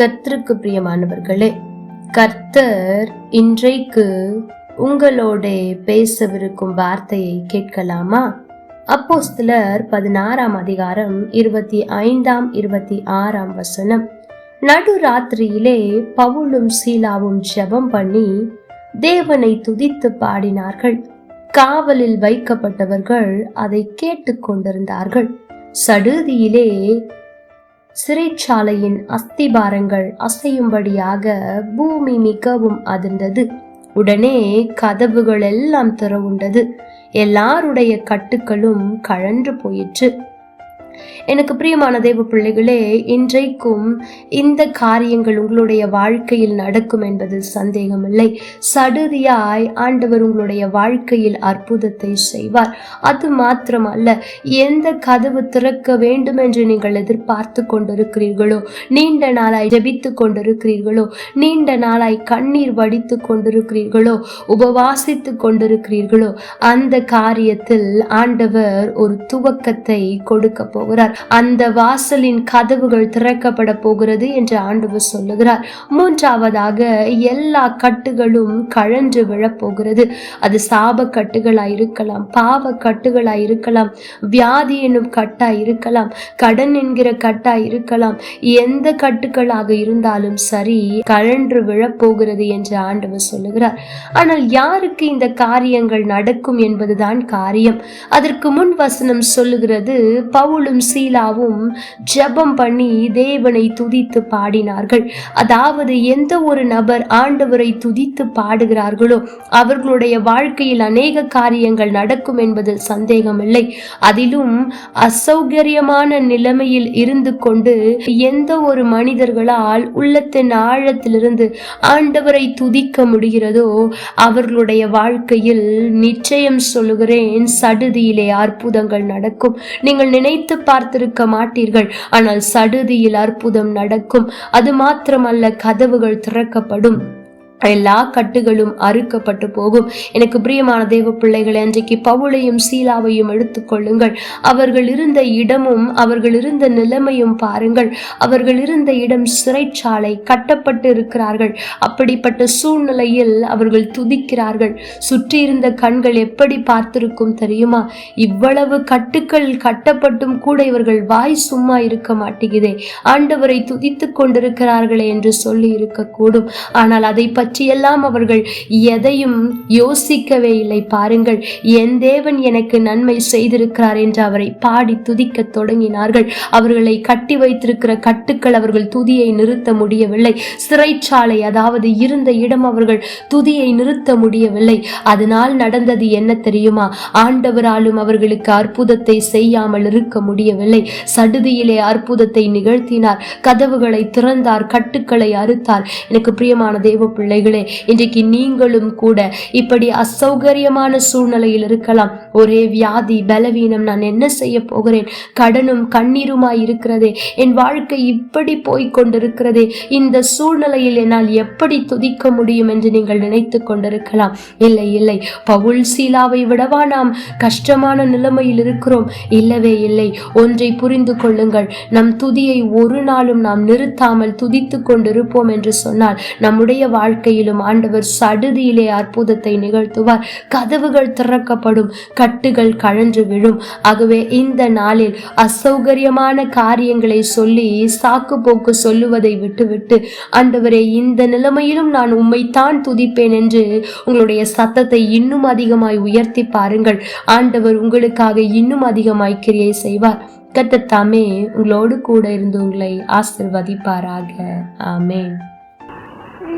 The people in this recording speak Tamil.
கர்த்தருக்கு பிரியமானவர்களே கர்த்தர் இன்றைக்கு உங்களோட பேசவிருக்கும் வார்த்தையை கேட்கலாமா? அப்போஸ்தலர் பதினாறாம் அதிகாரம் இருபத்தி ஐந்தாம் இருபத்தி ஆறாம் வசனம். நடு ராத்திரியிலே பவுலும் சீலாவும் ஜெபம் பண்ணி தேவனை துதித்து பாடினார்கள். காவலில் வைக்கப்பட்டவர்கள் அதை கேட்டு கொண்டிருந்தார்கள். சடுதியிலே சிறைச்சாலையின் அஸ்திபாரங்கள் அசையும்படியாக பூமி மிகவும் அதிர்ந்தது. உடனே கதவுகள் எல்லாம் திறவுண்டது. எல்லாருடைய கட்டுக்களும் கழன்று போயிற்று. எனக்கு பிரியமான தேவ பிள்ளைகளே இன்றைக்கும் இந்த காரியங்கள் உங்களுடைய வாழ்க்கையில் நடக்கும் என்பதில் சந்தேகமில்லை. சடுதியாய் ஆண்டவர் உங்களுடைய வாழ்க்கையில் அற்புதத்தை செய்வார். அது மாத்திரமல்ல எந்த கதவு திறக்க வேண்டும் என்று நீங்கள் எதிர்பார்த்து கொண்டிருக்கிறீர்களோ நீண்ட நாளாய் ஜபித்து கொண்டிருக்கிறீர்களோ நீண்ட நாளாய் கண்ணீர் வடித்து கொண்டிருக்கிறீர்களோ உபவாசித்து கொண்டிருக்கிறீர்களோ அந்த காரியத்தில் ஆண்டவர் ஒரு துவக்கத்தை கொடுக்க போகிறார். அந்த வாசலின் கதவுகள் திறக்கப்பட போகிறது என்று ஆண்டவர் சொல்லுகிறார். மூன்றாவதாக எல்லா கட்டுகளும் கழன்று விழப்போகிறது அது சாப கட்டுகளாய் இருக்கலாம் பாவ கட்டுகளாய் இருக்கலாம் வியாதி என்னும் கட்டாய் இருக்கலாம் கடன் என்கிற கட்டாய் இருக்கலாம் எந்த கட்டுகளாக இருந்தாலும் சரி கழன்று விழப்போகிறது என்று ஆண்டவர் சொல்லுகிறார். ஆனால் யாருக்கு இந்த காரியங்கள் நடக்கும் என்பதுதான் காரியம். அதற்கு முன் வசனம் சொல்லுகிறது பவுலும் சீலாவும் ஜெபம் பண்ணி தேவனை துதித்து பாடினார்கள். அதாவது எந்த ஒரு நபர் ஆண்டவரை துதித்து பாடுகிறார்களோ அவர்களுடைய வாழ்க்கையில் அநேக காரியங்கள் நடக்கும் என்பதில் சந்தேகமில்லை. அதிலும் அசௌகரியமான நிலைமையில் இருந்து கொண்டு எந்த ஒரு மனிதர்களால் உள்ளத்தின் ஆழத்திலிருந்து ஆண்டவரை துதிக்க முடிகிறதோ அவர்களுடைய வாழ்க்கையில் நிச்சயம் சொல்லுகிறேன் சடுதியிலே அற்புதங்கள் நடக்கும். நீங்கள் நினைத்து பார்த்திருக்க மாட்டீர்கள். ஆனால் சடுதியில் அற்புதம் நடக்கும். அது மாத்திரமல்ல கதவுகள் திறக்கப்படும். எல்லா கட்டுகளும் அறுக்கப்பட்டு போகும். எனக்கு பிரியமான தேவ பிள்ளைகளை அன்றைக்கு பவுளையும் சீலாவையும் எடுத்துக்கொள்ளுங்கள் அவர்கள் இருந்த இடமும் அவர்கள் இருந்த நிலைமையும் பாருங்கள். அவர்கள் இருந்த இடம் சிறைச்சாலை கட்டப்பட்டு இருக்கிறார்கள் அப்படிப்பட்ட சூழ்நிலையில் அவர்கள் துதிக்கிறார்கள். சுற்றி இருந்த கண்கள் எப்படி பார்த்திருக்கும் தெரியுமா? இவ்வளவு கட்டுக்கள் கட்டப்பட்டும் கூட இவர்கள் வாய் சும்மா இருக்க மாட்டேங்குதே. ஆண்டவரை துதித்து கொண்டிருக்கிறார்களே என்று சொல்லி இருக்கக்கூடும். ஆனால் அதை பற்றி பற்றியெல்லாம் அவர்கள் எதையும் யோசிக்கவே இல்லை. பாருங்கள் என் தேவன் எனக்கு நன்மை செய்திருக்கிறார் என்று அவரை பாடி துதிக்க தொடங்கினார்கள். அவர்களை கட்டி வைத்திருக்கிற கட்டுக்கள் அவர்கள் துதியை நிறுத்த முடியவில்லை. சிறைச்சாலை அதாவது இருந்த இடம் அவர்கள் துதியை நிறுத்த முடியவில்லை. அதனால் நடந்தது என்ன தெரியுமா? ஆண்டவராலும் அவர்களுக்கு அற்புதத்தை செய்யாமல் இருக்க முடியவில்லை. சடுதியிலே அற்புதத்தை நிகழ்த்தினார். கதவுகளை திறந்தார் கட்டுக்களை அறுத்தார். எனக்கு பிரியமான தேவ பிள்ளைகளே இன்றைக்கு நீங்களும் கூட இப்படி அசௌகரியமான சூழ்நிலையில் இருக்கலாம். ஒரே வியாதி பலவீனம் நான் என்ன செய்ய போகிறேன்? கடனும் கண்ணீருமாய் இருக்கிறதே என் வாழ்க்கை இப்படி போய்க் கொண்டிருக்கிறதே இந்த சூழ்நிலையில் என்னால் எப்படி துதிக்க முடியும் என்று நீங்கள் நினைத்து கொண்டிருக்கலாம். இல்லை இல்லை பவுல் சீலாவை விடவா நாம் கஷ்டமான நிலைமையில் இருக்கிறோம்? இல்லவே இல்லை. ஒன்றை புரிந்து கொள்ளுங்கள். நம் துதியை ஒரு நாளும் நாம் நிறுத்தாமல் துதித்து கொண்டிருப்போம் என்று சொன்னால் நம்முடைய வாழ்க்கை வாழ்க்கையிலும் ஆண்டவர் சடுதியிலே அற்புதத்தை நிகழ்த்துவார். கதவுகள் திறக்கப்படும் கட்டுகள் கழன்று விழும். ஆகவே இந்த நாளில் அசௌகரியமான காரியங்களை சொல்லி சாக்கு போக்கு சொல்லுவதை விட்டுவிட்டு ஆண்டவரே இந்த நிலைமையிலும் நான் உம்மைத்தான் துதிப்பேன் என்று உங்களுடைய சத்தத்தை இன்னும் அதிகமாய் உயர்த்தி பாருங்கள். ஆண்டவர் உங்களுக்காக இன்னும் அதிகமாய் கிரியை செய்வார். கத்தத்தாமே உங்களோடு கூட இருந்து உங்களை ஆசிர்வதிப்பாராக. ஆமேன்.